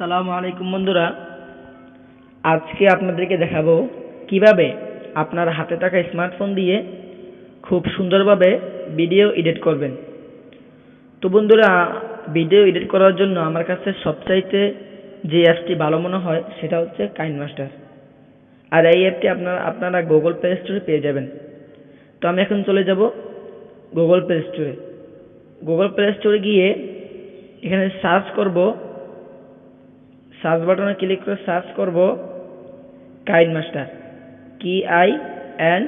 আসসালামু আলাইকুম বন্ধুরা। আজকে আপনাদেরকে দেখাবো কীভাবে আপনার হাতে থাকা স্মার্টফোন দিয়ে খুব সুন্দরভাবে ভিডিও এডিট করবেন। তো বন্ধুরা, ভিডিও এডিট করার জন্য আমার কাছে সবচাইতে যে অ্যাপটি ভালো মনে হয়, সেটা হচ্ছে কাইনমাস্টার আর এই অ্যাপটি আপনারা আপনারা গুগল প্লে স্টোরে পেয়ে যাবেন। তো আমি এখন চলে যাব গুগল প্লে স্টোরে। গুগল প্লে স্টোরে গিয়ে এখানে সার্চ করব সার্চ বাটনে ক্লিক করে সার্চ করব কাইন মাস্টার কি আই এন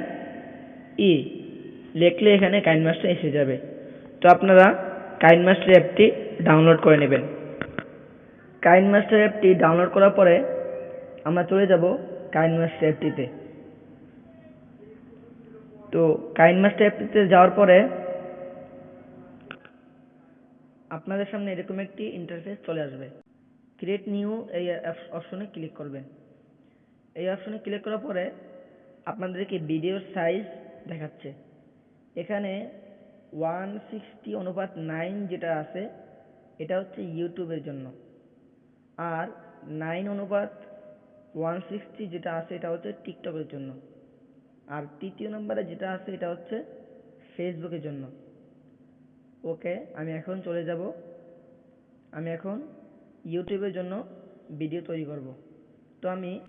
ই লিখলে এখানে কাইন মাস্টার এসে যাবে। তো আপনারা কাইন মাস্টার অ্যাপটি ডাউনলোড করে নেবেন। কাইন মাস্টার অ্যাপটি ডাউনলোড করার পরে আমরা চলে যাব কাইন মাস্টার অ্যাপটিতে। তো কাইন মাস্টার অ্যাপটিতে যাওয়ার পরে আপনাদের সামনে এরকম একটি ইন্টারফেস চলে আসবে। ক্রিয়েট নিউ এই অপশনে ক্লিক করবেন। এই অপশনে ক্লিক করার পরে আপনাদেরকে ভিডিওর সাইজ দেখাচ্ছে। এখানে ওয়ান সিক্সটি অনুপাত নাইন যেটা আছে, এটা হচ্ছে ইউটিউবের জন্য। আর নাইন অনুপাত ওয়ান সিক্সটি যেটা আছে, এটা হচ্ছে টিকটকের জন্য। আর তৃতীয় নম্বরে যেটা আছে, এটা হচ্ছে ফেসবুকের জন্য। ওকে আমি এখন চলে যাব। আমি এখন ইউটিউবের জন্য ভিডিও তৈরি করব। তো আমি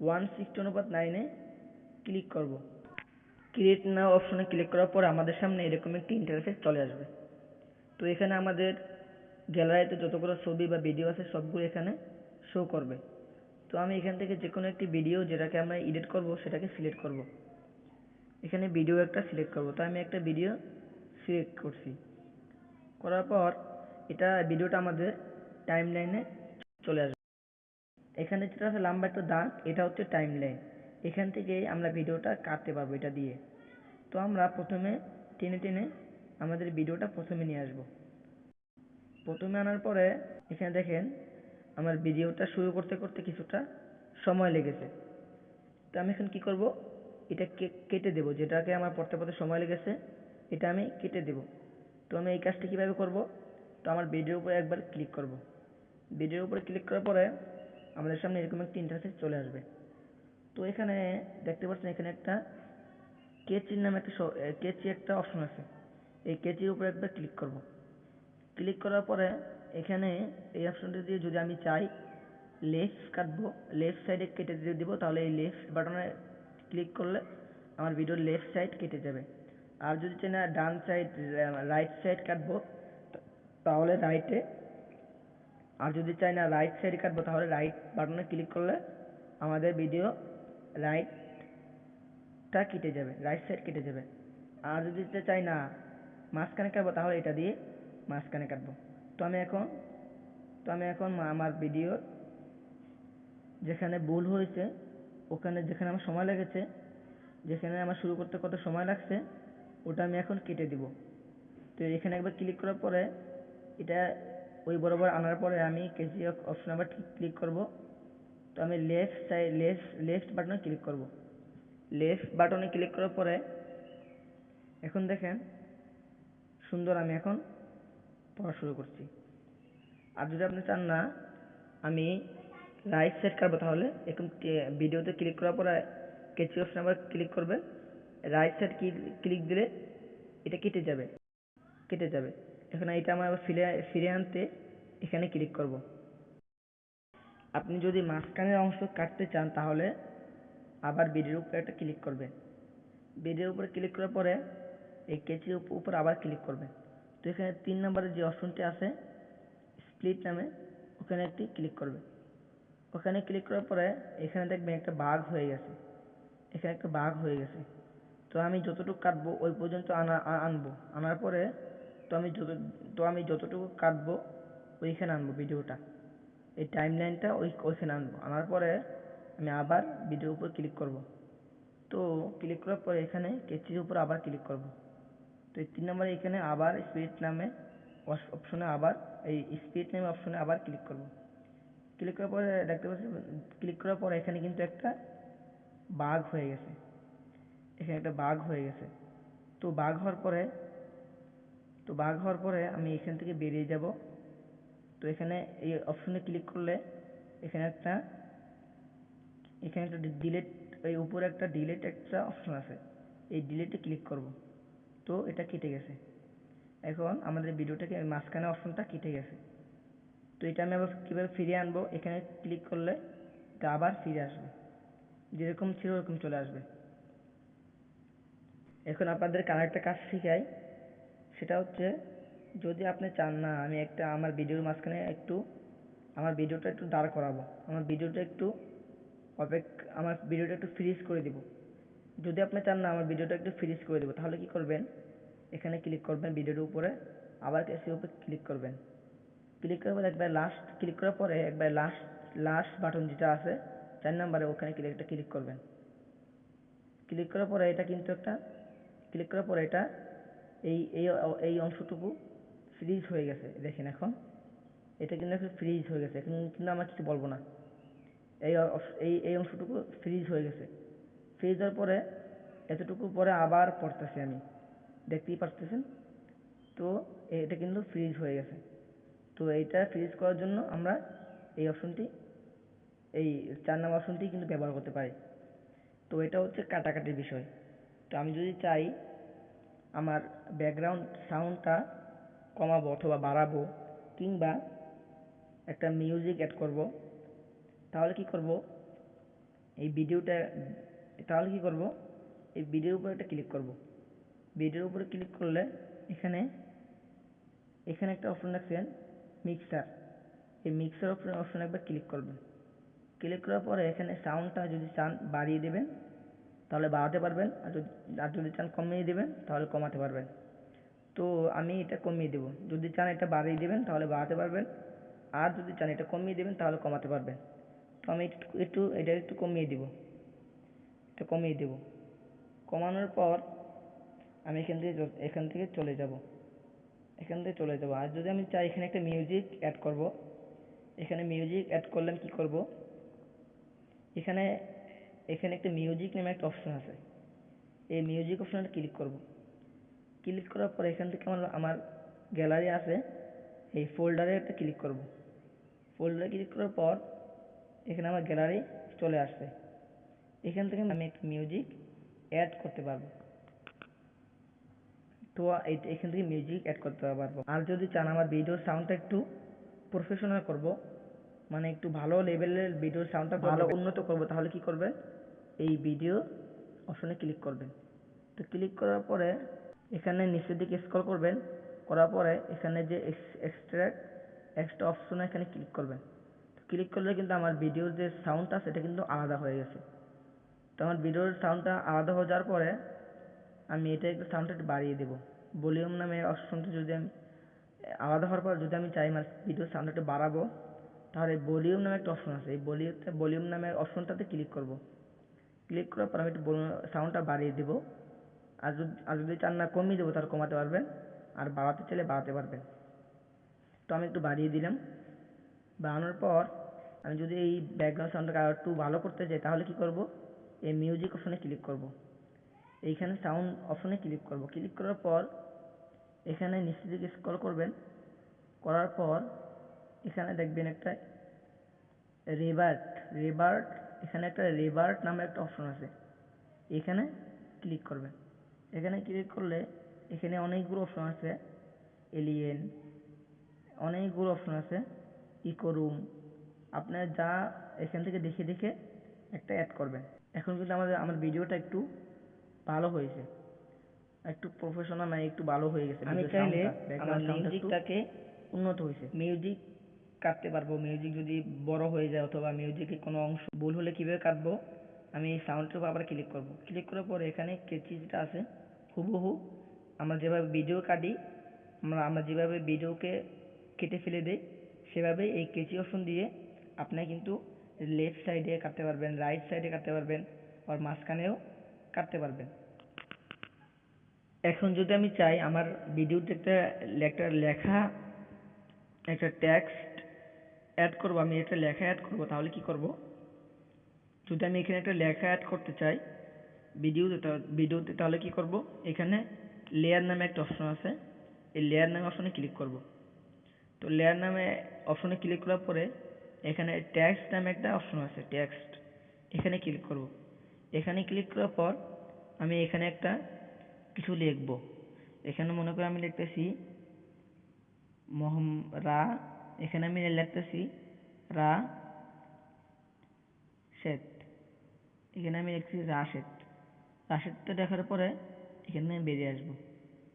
ওয়ান সিক্সটি অনুপাত নাইনে ক্লিক করব। ক্রিয়েট নাও অপশনে ক্লিক করার পর আমাদের সামনে এরকম একটি ইন্টারফেস চলে আসবে। তো এখানে আমাদের গ্যালারিতে যতগুলো ছবি বা ভিডিও আছে সবগুলো এখানে শো করবে। তো আমি এখান থেকে যে কোনো একটি ভিডিও যেটাকে আমরা এডিট করব সেটাকে সিলেক্ট করব। এখানে ভিডিও একটা সিলেক্ট করব। তো আমি একটা ভিডিও সিলেক্ট করছি। করার পর এটা ভিডিওটা আমাদের টাইম লাইনে চলে আসবে। এখানে যেটা আছে লম্বা একটা দাগ এটা হচ্ছে টাইম লাইন এখান থেকে আমরা ভিডিওটা কাটতে পারব এটা দিয়ে। তো আমরা প্রথমে টেনে টেনে আমাদের ভিডিওটা প্রথমে নিয়ে আসব। প্রথমে আনার পরে এখানে দেখেন, আমার ভিডিওটা শুরু করতে করতে কিছুটা সময় লেগেছে। তো আমি এখন কি করব? এটা কেটে দেব। যেটাকে আমার পড়তে পড়তে সময় লেগেছে, এটা আমি কেটে দেব। তো আমি এই কাজটা কীভাবে করব? তো আমার ভিডিওর উপরে একবার ক্লিক করব। ভিডিওর উপরে ক্লিক করার পরে আমাদের সামনে এরকম একটি ইন্টারফেস চলে আসবে। তো এখানে দেখতে পাচ্ছেন এখানে একটা কেচির নামে একটা কেচি একটা অপশন আছে। এই কেচির উপরে একবার ক্লিক করব। ক্লিক করার পরে এখানে এই অপশনটা দিয়ে যদি আমি চাই লেফট কাটবো লেফট সাইডে কেটে দিয়ে দিব, তাহলে এই লেফট বাটনে ক্লিক করলে আমার ভিডিওর লেফট সাইড কেটে যাবে। আর যদি চাই না ডান সাইড রাইট সাইড কাটবো তাহলে রাইটে আর যদি চাই না রাইট সাইডে কাটবো তাহলে রাইট বাটনে ক্লিক করলে আমাদের ভিডিও রাইটটা কেটে যাবে রাইট সাইড কেটে যাবে। আর যদি চাই না মাঝখানে কাটবো, তাহলে এটা দিয়ে মাঝখানে কাটবো। তো আমি এখন, তো আমি এখন আমার ভিডিও যেখানে ভুল হয়েছে, ওখানে যেখানে আমার সময় লেগেছে, যেখানে আমার শুরু করতে কত সময় লাগছে, ওটা আমি এখন কেটে দিব। তো এখানে একবার ক্লিক করার পরে এটা ওই বরাবর আনার পরে আমি কেজি অপশন আবার ক্লিক করব। তো আমি লেফট সাইড লেফট লেফট বাটনে ক্লিক করব। লেফট বাটনে ক্লিক করার পরে, এখন দেখেন সুন্দর আমি এখন পড়া শুরু করছি। আর যদি আপনি চান না, আমি রাইট সাইড কাটবো তাহলে, এখন ভিডিওতে ক্লিক করার পরে কেচি অপশন আবার ক্লিক করবেন। রাইট সাইড ক্লিক দিলে এটা কেটে যাবে কেটে যাবে। এখন এটা আমার আবার ফিরে ফিরে আনতে এখানে ক্লিক করব। আপনি যদি মাঝখানের অংশ কাটতে চান তাহলে আবার ভিডিওর উপরে একটা ক্লিক করবেন। ভিডিওর উপরে ক্লিক করার পরে এই কেচির উপর আবার ক্লিক করবেন। তো এখানে তিন নম্বরের যে অপশনটি আছে স্প্লিট নামে, ওখানে একটি ক্লিক করবে ওখানে ক্লিক করার পরে এখানে দেখবেন একটা বাঘ হয়ে গেছে। এখানে একটা বাঘ হয়ে গেছে। তো আমি যতটুকু কাটবো ওই পর্যন্ত আনা আনব। আনার পরে তো আমি যত, তো আমি যতটুকু কাটবো, ওইখানে আনব ভিডিওটা। এই টাইম লাইনটা ওই, ওইখানে আনব। আনার পরে আমি আবার ভিডিওর উপর ক্লিক করব। তো ক্লিক করার পরে এখানে কেচির উপর আবার ক্লিক করব। তো এই তিন নম্বরে এখানে আবার স্পিড নামে অপশনে আবার, এই স্পিড নামে অপশনে আবার ক্লিক করব। ক্লিক করার পরে দেখতে পাচ্ছি ক্লিক করার পরে এখানে কিন্তু একটা বাঘ হয়ে গেছে। এখানে একটা বাঘ হয়ে গেছে। তো বাঘ হওয়ার পরে তো বাঘ হওয়ার পরে আমি এখান থেকে বেরিয়ে যাব। তো এখানে এই অপশনে ক্লিক করলে এখানে একটা এখানে একটা ডিলেট এই উপরে একটা ডিলেট একটা অপশন আছে। এই ডিলেটে ক্লিক করব। তো এটা কেটে গেছে। এখন আমাদের ভিডিওটাকে মাঝখানে অপশনটা কেটে গেছে। তো এটা আমি আবার কীভাবে ফিরিয়ে আনব? এখানে ক্লিক করলে এটা আবার ফিরে আসবে। যেরকম ছিল ওরকম চলে আসবে। এখন আপনাদেরকে আরেকটা কাজ শিখাই। সেটা হচ্ছে যদি আপনি চান, না, আমি একটা আমার ভিডিওর মাঝখানে একটু, আমার ভিডিওটা একটু দাঁড় করাবো। আমার ভিডিওটা একটু অপেক, আমার ভিডিওটা একটু ফ্রিজ করে দিব। যদি আপনি চান, না, আমার ভিডিওটা একটু ফ্রিজ করে দেবো, তাহলে কি করবেন? এখানে ক্লিক করবেন ভিডিওর উপরে, আবার এসে উপরে ক্লিক করবেন। ক্লিক করার পরে একবার লাস্ট ক্লিক করার পরে একবার লাস্ট লাস্ট বাটন যেটা আছে, চার নাম্বারে ওখানে ক্লিক একটা ক্লিক করবেন। ক্লিক করার পরে এটা কিন্তু একটা ক্লিক করার পরে এটা এই এই এই অংশটুকু ফ্রিজ হয়ে গেছে, দেখেন এখন। এটা কিন্তু এখন ফ্রিজ হয়ে গেছে, এখন কিন্তু আমরা কিছু বলব না। এই এই এই অংশটুকু ফ্রিজ হয়ে গেছে। ফ্রিজ হওয়ার পরে, এতটুকু পরে আবার পড়তেছি আমি। দেখতেই পারতেছেন? তো এটা কিন্তু ফ্রিজ হয়ে গেছে। তো এইটা ফ্রিজ করার জন্য আমরা এই অপশনটি এই চার নাম্বার অপশনটি কিন্তু ব্যবহার করতে পারি। তো এটা হচ্ছে কাটাকাটির বিষয়। তো আমি যদি চাই আমার ব্যাকগ্রাউন্ড সাউন্ডটা কমাবো অথবা বাড়াবো কিংবা একটা মিউজিক অ্যাড করব। তাহলে কি করব? এই ভিডিওটা তাহলে কি করব? এই ভিডিওর উপরে একটা ক্লিক করব। ভিডিওর উপরে ক্লিক করলে এখানে এখানে একটা অপশন রাখছেন মিক্সার এই মিক্সার অপশন অপশন একবার ক্লিক করবেন। ক্লিক করার পরে এখানে সাউন্ডটা যদি চান বাড়িয়ে দেবেন। তাহলে বাড়াতে পারবেন আর যদি আর যদি চান কমিয়ে দেবেন, তাহলে কমাতে পারবেন। তো আমি এটা কমিয়ে দেবো। যদি চান এটা বাড়িয়ে দেবেন, তাহলে বাড়াতে পারবেন। আর যদি চান এটা কমিয়ে দেবেন, তাহলে কমাতে পারবেন। তো আমি একটু একটু এটা একটু কমিয়ে দিব। এটা কমিয়ে দেব। কমানোর পর আমি এখান থেকে এখান থেকে চলে যাব। এখান থেকে চলে যাব। আর যদি আমি চাই এখানে একটা মিউজিক অ্যাড করব, এখানে মিউজিক অ্যাড করলে আমি কী করব? এখানে এখানে একটা মিউজিক নামে একটা অপশন আছে। এই মিউজিক অপশনটা ক্লিক করব। ক্লিক করার পর এখান থেকে আমার আমার গ্যালারি আছে। এই ফোল্ডারে একটা ক্লিক করব। ফোল্ডারে ক্লিক করার পর এখানে আমার গ্যালারি চলে আসছে এখান থেকে আমি একটা মিউজিক অ্যাড করতে পারব। তো এখান থেকে মিউজিক অ্যাড করতে পারব। আর যদি চান আমার ভিডিওর সাউন্ডটা একটু প্রফেশনাল করব মানে একটু ভালো লেভেলের ভিডিওর সাউন্ডটা ভালো উন্নত করব তাহলে কি করবেন এই ভিডিও অপশনে ক্লিক করবেন। তো ক্লিক করার পরে এখানে নিচের দিকে স্ক্রল করবেন। করার পরে এখানে যে এক্সট্রাক্ট এক্সট্রা অপশনে এখানে ক্লিক করবেন। ক্লিক করলে কিন্তু আমার ভিডিওর যে সাউন্ডটা সেটা কিন্তু আলাদা হয়ে গেছে। তো আমার ভিডিওর সাউন্ডটা আলাদা হয়ে যাওয়ার পরে আমি এটা একটু সাউন্ডটা একটু বাড়িয়ে দেবো। ভলিউম নামে অপশনটা যদি আমি, আলাদা হওয়ার পর যদি আমি চাই আমার ভিডিওর সাউন্ড একটু বাড়াবো, তাহলে ভলিউম নামে একটা অপশন আছে। এই ভলিউমটা ভলিউম নামে অপশনটাতে ক্লিক করব। ক্লিক করার পর আমি একটু সাউন্ডটা বাড়িয়ে দেবো। আর যদি আর যদি চান না কমিয়ে দেবো, তাহলে কমাতে পারবেন। আর বাড়াতে চাইলে বাড়াতে পারবেন। তো আমি একটু বাড়িয়ে দিলাম। বাড়ানোর পর আমি যদি এই ব্যাকগ্রাউন্ড সাউন্ডটাকে আর একটু ভালো করতে চাই তাহলে কি করব? এই মিউজিক অপশনে ক্লিক করব। এইখানে সাউন্ড অপশনে ক্লিক করব। ক্লিক করার পর এখানে নিচের দিকে স্ক্রল করবেন। করার পর এখানে দেখবেন একটা রিভার্ট রিভার্ট এখানে একটা রিভার্ট নামে একটা অপশন আছে। এখানে ক্লিক করবেন। এখানে ক্লিক করলে এখানে অনেকগুলো অপশন আছে। এলিয়েন অনেকগুলো অপশন আছে। ইকো রুম আপনার যা এখান থেকে দেখে দেখে একটা অ্যাড করবেন। এখন কিন্তু আমাদের আমার ভিডিওটা একটু ভালো হয়েছে। একটু প্রফেশনাল মানে একটু ভালো হয়ে গেছে। আমি চাইলে আমার মিউজিকটাকে উন্নত হয়েছে। মিউজিক কাটতে পারব মিউজিক যদি বড় হয়ে যায় অথবা মিউজিকে কোনো অংশ ভুল হলে কীভাবে কাটবো, আমি এই সাউন্ডের উপর আবার ক্লিক করব। ক্লিক করার পর এখানে কেচি যেটা আছে, হুবহু আমরা যেভাবে ভিডিও কাটি, আমরা আমরা যেভাবে ভিডিওকে কেটে ফেলে দেই, সেভাবে এই কেচি অপশন দিয়ে আপনি কিন্তু লেফট সাইডে কাটতে পারবেন রাইট সাইডে কাটতে পারবেন আর মাঝখানেও কাটতে পারবেন। এখন যদি আমি চাই আমার ভিডিওতে একটা লেখা, একটা টেক্সট অ্যাড করব, আমি একটা লেখা অ্যাড করব, তাহলে কি করব? যদি আমি এখানে একটা লেখা অ্যাড করতে চাই ভিডিওতে ভিডিওতে তাহলে কি করব? এখানে লেয়ার নামে একটা অপশন আছে, এই লেয়ার নামে অপশনে ক্লিক করব। তো লেয়ার নামে অপশনে ক্লিক করার পরে, এখানে টেক্সট নামে একটা অপশন আছে টেক্সট এখানে ক্লিক করব। এখানে ক্লিক করার পর, আমি এখানে একটা কিছু লিখব। এখানে মনে করে আমি লিখতেছি, মহম, রা এখানে আমি লিখতেছি রা শেত এখানে আমি লিখছি রাশেদ রাশেদটা দেখার পরে এখানে আমি বেরিয়ে আসব।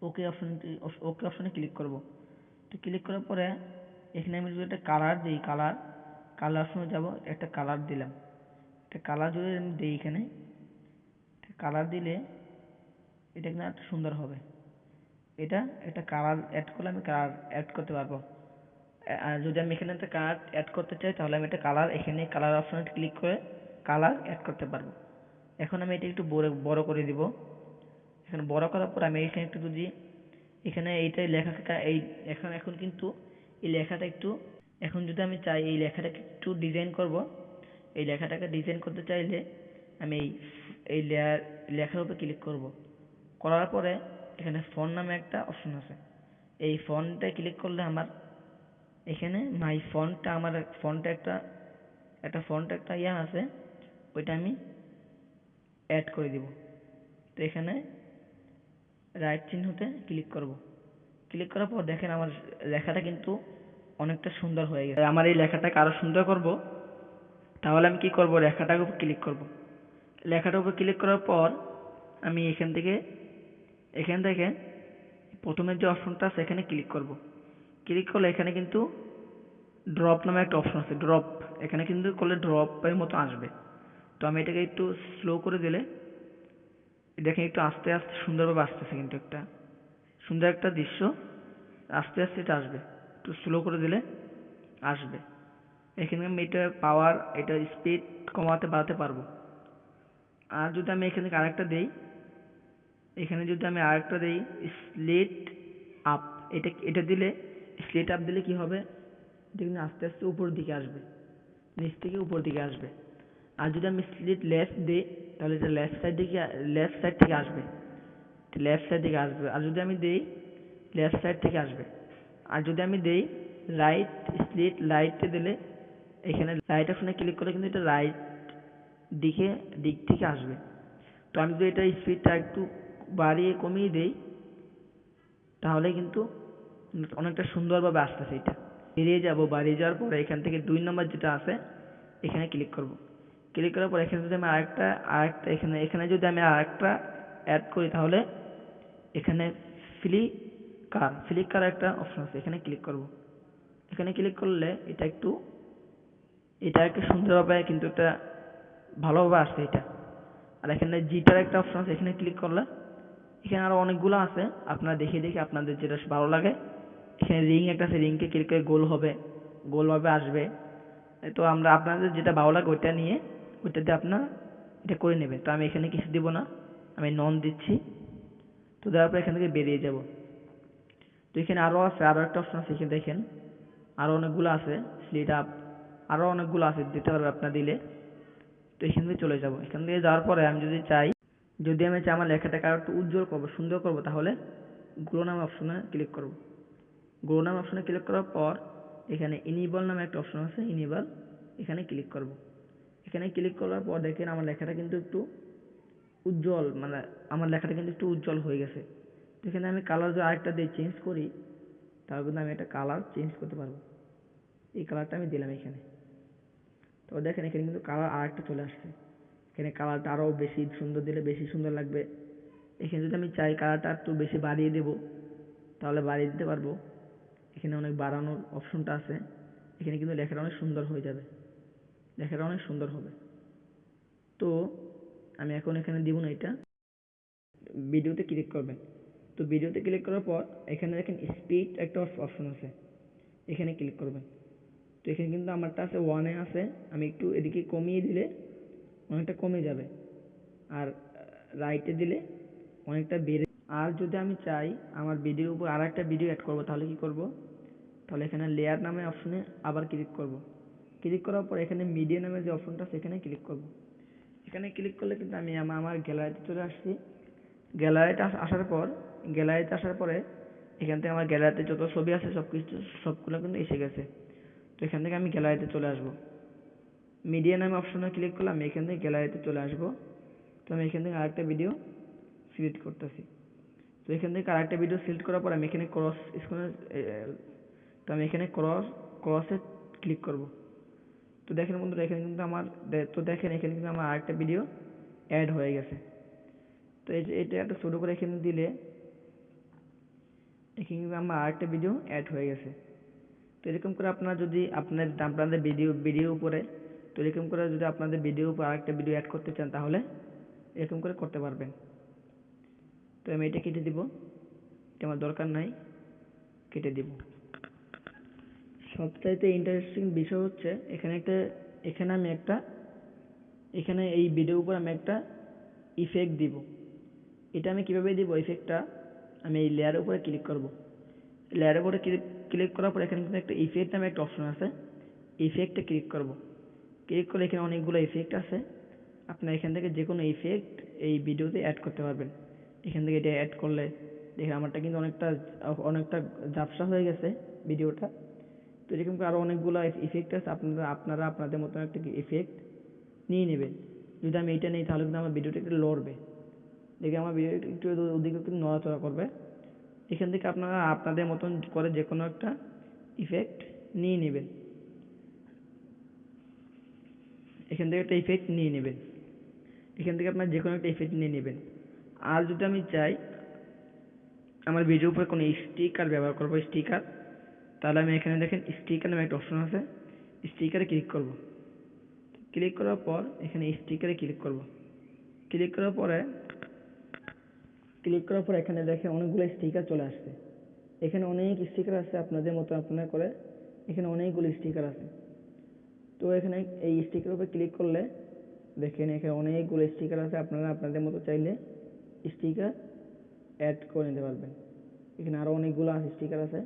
ওকে অপশন ওকে অপশনে ক্লিক করব। তো ক্লিক করার পরে এখানে আমি যদি একটা কালার দিই কালার কালার অপশনে যাব, একটা কালার দিলাম। একটা কালার যদি আমি দিই এখানে কালার দিলে এটা কিন্তু সুন্দর হবে। এটা একটা কালার অ্যাড করলে আমি কালার অ্যাড করতে পারব। আর যদি আমি এখানে একটা কালার অ্যাড করতে চাই, তাহলে আমি একটা কালার এখানে কালার অপশনে ক্লিক করে কালার অ্যাড করতে পারব। এখন আমি এটা একটু বড় বড় করে দিব। এখানে বড় করার পর আমি এখানে একটু যদি, এখানে এইটাই লেখা এই এখন এখন কিন্তু এই লেখাটা একটু, এখন যদি আমি চাই এই লেখাটাকে একটু ডিজাইন করব, এই লেখাটাকে ডিজাইন করতে চাইলে আমি এই এই লেয়ার লেখার উপর ক্লিক করব। করার পরে এখানে ফন নামে একটা অপশন আছে। এই ফন্টে ক্লিক করলে আমার এখানে মাই ফন্টটা আমার ফন্টে একটা একটা ফন্ট একটা ইয়া আছে, ওইটা আমি অ্যাড করে দিব। তো এখানে রাইট চিহ্নতে ক্লিক করব। ক্লিক করার পর দেখেন আমার লেখাটা কিন্তু অনেকটা সুন্দর হয়ে গেছে। আমার এই লেখাটাকে আরও সুন্দর করব? তাহলে আমি কি করব? লেখাটার উপর ক্লিক করব। লেখাটার উপর ক্লিক করার পর আমি এখান থেকে এখান থেকে প্রথমের যে অপশনটা আছে, এখানে ক্লিক করব। ক্লিক করলে এখানে কিন্তু ড্রপ নামে একটা অপশন আছে ড্রপ এখানে কিন্তু করলে ড্রপের মতো আসবে। তো আমি এটাকে একটু স্লো করে দিলে, দেখেন একটু আস্তে আস্তে সুন্দরভাবে আসতেছে কিন্তু একটা, সুন্দর একটা দৃশ্য। আস্তে আস্তে এটা আসবে, একটু স্লো করে দিলে আসবে। এখানে আমি এটা পাওয়ার এটা স্পিড কমাতে বাড়াতে পারব। আর যদি আমি এখানে আরেকটা দেই, এখানে যদি আমি আরেকটা দেই স্লিট আপ এটা এটা দিলে স্লিট আপ দিলে কি হবে? এটা আস্তে আস্তে উপরের দিকে আসবে। নিচ থেকে উপর দিকে আসবে। আর যদি আমি স্লিট লেফট দিই, তাহলে এটা লেফট সাইড দিকে লেফট সাইড থেকে আসবে। লেফট সাইড থেকে আসবে। আর যদি আমি দেই লেফট সাইড থেকে আসবে। আর যদি আমি দেই রাইট স্লিট রাইটে দিলে, এখানে রাইট অপশনে ক্লিক করলে কিন্তু এটা রাইট দিকে, দিক থেকে আসবে। তো আমি যদি এটা স্পিডটা একটু বাড়িয়ে কমিয়ে দেই, তাহলে কিন্তু অনেকটা সুন্দরভাবে আসতেছে এটা। বেরিয়ে যাব বাড়িয়ে যাওয়ার পরে এখান থেকে দুই নম্বর যেটা আছে, এখানে ক্লিক করব। ক্লিক করার পর এখানে যদি আমি আরেকটা আরেকটা এখানে এখানে যদি আমি আরেকটা অ্যাড করি তাহলে এখানে ফ্লিকার ফ্লিকার একটা অপশন আছে, এখানে ক্লিক করব। এখানে ক্লিক করলে এটা একটু এটা একটু সুন্দরভাবে কিন্তু একটা ভালোভাবে আসছে এটা। আর এখানে জিটার একটা অপশন আছে, এখানে ক্লিক করলে এখানে আরও অনেকগুলো আছে, আপনারা দেখে দেখে আপনাদের যেটা ভালো লাগে এখানে রিং একটা আছে রিংকে ক্লিক করে গোল হবে। গোলভাবে আসবে। তো আমরা আপনাদের যেটা ভালো লাগে ওইটা নিয়ে ওইটা দিয়ে আপনার এটা করে নেবেন। তো আমি এখানে কিছু দিব না। আমি নন দিচ্ছি। তো দেওয়ার পর এখান থেকে বেরিয়ে যাব। তো এখানে আরও আছে আরও একটা অপশন আছে এখানে দেখেন। আরও অনেকগুলো আছে স্লিট আপ আরও অনেকগুলো আছে, দিতে পারবে আপনার দিলে। তো এখান থেকে চলে যাব। এখান থেকে যাওয়ার পরে আমি যদি চাই, যদি আমি চাই আমার লেখাটাকে আরও একটু উজ্জ্বল করব, সুন্দর করব, তাহলে গ্রো নাম অপশনে ক্লিক করব। গ্রো নাম অপশনে ক্লিক করার পর, এখানে ইনিবল নামে একটা অপশন আছে ইনিবল এখানে ক্লিক করব। এখানে ক্লিক করার পর দেখেন আমার লেখাটা কিন্তু একটু উজ্জ্বল মানে আমার লেখাটা কিন্তু একটু উজ্জ্বল হয়ে গেছে। এখানে আমি কালার যদি আরেকটা দিয়ে চেঞ্জ করি, তাহলে কিন্তু আমি একটা কালার চেঞ্জ করতে পারব। এই কালারটা আমি দিলাম এখানে। তো দেখেন এখানে কিন্তু কালার আরেকটা চলে আসছে। এখানে কালারটা আরও বেশি সুন্দর দিলে বেশি সুন্দর লাগবে। এখানে যদি আমি চাই কালারটা একটু বেশি বাড়িয়ে দেব, তাহলে বাড়িয়ে দিতে পারব। এখানে অনেক বাড়ানোর অপশনটা আছে। এখানে কিন্তু লেখাটা অনেক সুন্দর হয়ে যাবে। লেখাটা অনেক সুন্দর হবে। তো আমি এখন এখানে দিব না এটা। ভিডিওতে ক্লিক করবেন। তো ভিডিওতে ক্লিক করার পর এখানে দেখেন স্পিড একটা অপশন আছে। এখানে ক্লিক করবেন। তো এখানে কিন্তু আমারটা আছে ওয়ানে আছে। আমি একটু এদিকে কমিয়ে দিলে অনেকটা কমে যাবে। আর রাইটে দিলে অনেকটা বেড়ে আর যদি আমি চাই আমার ভিডিওর উপর আর একটা ভিডিও অ্যাড করব, তাহলে কি করব? তাহলে এখানে লেয়ার নামে অপশনে আবার ক্লিক করব। ক্লিক করার পর এখানে মিডিয়া নামে যে অপশনটা সেখানে ক্লিক করব। এখানে ক্লিক করলে কিন্তু আমি আমা- আমার গ্যালারিতে চলে আসছি। গ্যালারিতে আসার পর গ্যালারিতে আসার পরে এখান থেকে আমার গ্যালারিতে যত ছবি আছে, সব কিছু, সবগুলো কিন্তু এসে গেছে। তো এখান থেকে আমি গ্যালারিতে চলে আসব। মিডিয়া নামে অপশনে ক্লিক করলাম এখান থেকে গ্যালারিতে চলে আসব। তো আমি এখান থেকে আরেকটা ভিডিও সিলেক্ট করতেছি। তো এখান থেকে আরেকটা ভিডিও সিলেক্ট করার পর আমি এখানে ক্রস স্ক্রিনে তো আমি এখানে ক্রস ক্রসে ক্লিক করব। তো দেখেন বন্ধুরা, এখানে কিন্তু আমার তো দেখেন এখানে কিন্তু আমার আরেকটা ভিডিও অ্যাড হয়ে গেছে। তো এই যে, এটা একটা ছোটো করে এখানে দিলে এখানে কিন্তু আমার আরেকটা ভিডিও অ্যাড হয়ে গেছে। তো এরকম করে আপনারা যদি আপনার আপনাদের ভিডিও ভিডিও উপরে, তো এরকম করে যদি আপনাদের ভিডিও উপর আরেকটা ভিডিও অ্যাড করতে চান তাহলে এরকম করে করতে পারবেন। তো আমি এটা কেটে দিব। এটা আমার দরকার নাই, কেটে দিব। সবচাইতে ইন্টারেস্টিং বিষয় হচ্ছে, এখানে একটা, এখানে আমি একটা, এখানে এই ভিডিওর উপর আমি একটা ইফেক্ট দিব। এটা আমি কীভাবে দিব ইফেক্টটা আমি এই লেয়ারের উপরে ক্লিক করব। লেয়ারের উপরে ক্লিক ক্লিক করার পর এখানে কিন্তু একটা ইফেক্ট নামে একটা অপশন আছে। ইফেক্টে ক্লিক করব। ক্লিক করলে এখানে অনেকগুলো ইফেক্ট আছে। আপনার এখান থেকে যে কোনো ইফেক্ট এই ভিডিওতে অ্যাড করতে পারবেন। এখান থেকে এটা অ্যাড করলে দেখেন আমারটা কিন্তু অনেকটা অনেকটা ঝাপসা হয়ে গেছে ভিডিওটা। তো এরকম আরও অনেকগুলো ইফেক্ট আছে, আপনারা আপনারা আপনাদের মতো একটা ইফেক্ট নিয়ে নেবেন। যদি আমি এটা নিই, তাহলে কিন্তু আমার ভিডিওটা একটু লড়বে। দেখে আমার ভিডিও একটু ওদিকে একটু নড়াচড়া করবে। এখান থেকে আপনারা আপনাদের মতন করে যে কোনো একটা ইফেক্ট নিয়ে নেবেন। এখান থেকে একটা ইফেক্ট নিয়ে নেবেন। এখান থেকে আপনার যে কোনো একটা ইফেক্ট নিয়ে নেবেন। আর যদি আমি চাই আমার ভিডিওর উপরে কোনো স্টিকার ব্যবহার করব স্টিকার তাহলে আমি এখানে দেখেন স্টিকার নামে একটা অপশন আছে। স্টিকারে ক্লিক করব। ক্লিক করার পর এখানে স্টিকারে ক্লিক করব। ক্লিক করার পরে ক্লিক করার পর এখানে দেখেন অনেকগুলো স্টিকার চলে আসছে। এখানে অনেক স্টিকার আছে আপনাদের মতো আপনার করে, এখানে অনেকগুলো স্টিকার আছে। তো এখানে এই স্টিকার উপরে ক্লিক করলে দেখেন এখানে অনেকগুলো স্টিকার আছে আপনারা, আপনাদের মতো চাইলে স্টিকার অ্যাড করে নিতে পারবেন। এখানে আরও অনেকগুলো স্টিকার আছে।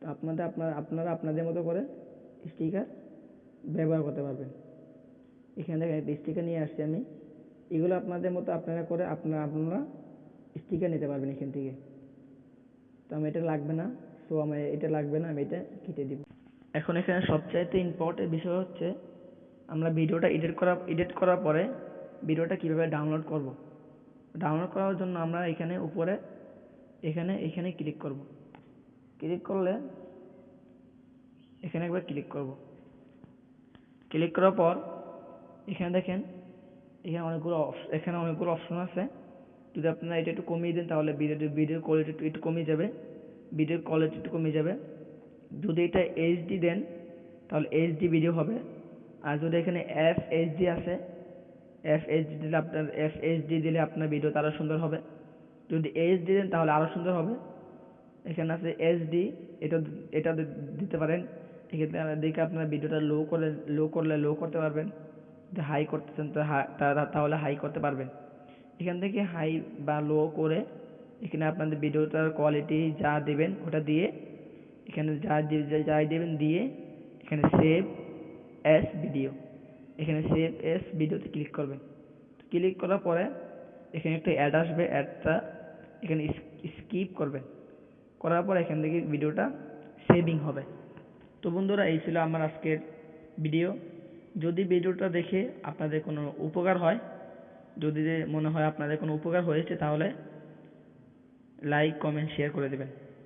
তো আপনাদের, আপনারা আপনারা আপনাদের মতো করে স্টিকার ব্যবহার করতে পারবেন। এখানে দেখেন, একটা স্টিকার নিয়ে আসছি আমি। এগুলো আপনাদের মতো আপনারা করে আপনারা আপনারা স্টিকার নিতে পারবেন এখান থেকে। তো আমি এটা লাগবে না। সো আমার এটা লাগবে না, আমি এটা কেটে দিব। এখন এখানে সবচাইতে ইম্পর্টেন্ট বিষয় হচ্ছে, আমরা ভিডিওটা এডিট করা এডিট করার পরে ভিডিওটা কীভাবে ডাউনলোড করব। ডাউনলোড করার জন্য আমরা এখানে উপরে, এখানে এখানে ক্লিক করব। ক্লিক করলে এখানে একবার ক্লিক করব। ক্লিক করার পর এখানে দেখেন, এখানে অনেকগুলো এখানে অনেকগুলো অপশন আছে। যদি আপনারা এটা একটু কমিয়ে দেন তাহলে ভিডিও ভিডিওর কোয়ালিটি একটু একটু কমে যাবে। ভিডিওর কোয়ালিটি একটু কমে যাবে। যদি এটা এইচডি দেন তাহলে এইচডি ভিডিও হবে। আর যদি এখানে এফ এইচডি আছে এফ এইচডি দিলে আপনার এফ এইচডি দিলে আপনার ভিডিওটা আরও সুন্দর হবে। যদি এইচডি দেন তাহলে আরও সুন্দর হবে। এখানে আছে এইচডি এটা এটা দিতে পারেন। এক্ষেত্রে দেখে আপনার ভিডিওটা লো করে লো করলে লো করতে পারবেন। যদি হাই করতে চান তাহলে হাই করতে পারবেন। এখান থেকে হাই বা লো করে এখানে আপনাদের ভিডিওটার কোয়ালিটি যা দেবেন ওটা দিয়ে এখানে যা যাই দেবেন দিয়ে এখানে সেভ এস ভিডিও এখানে সেভ এস ভিডিওতে ক্লিক করবেন। ক্লিক করার পরে এখানে একটা অ্যাড আসবে অ্যাডটা এখানে স্কিপ করবেন। করার পর এখান থেকে ভিডিওটা সেভিং হবে। তো বন্ধুরা, এই ছিল আমার আজকের ভিডিও যদি ভিডিওটা দেখে আপনাদের কোনো উপকার হয়, যদি মনে হয় আপনাদের কোনো উপকার হয়েছে, তাহলে লাইক কমেন্ট শেয়ার করে দেবেন।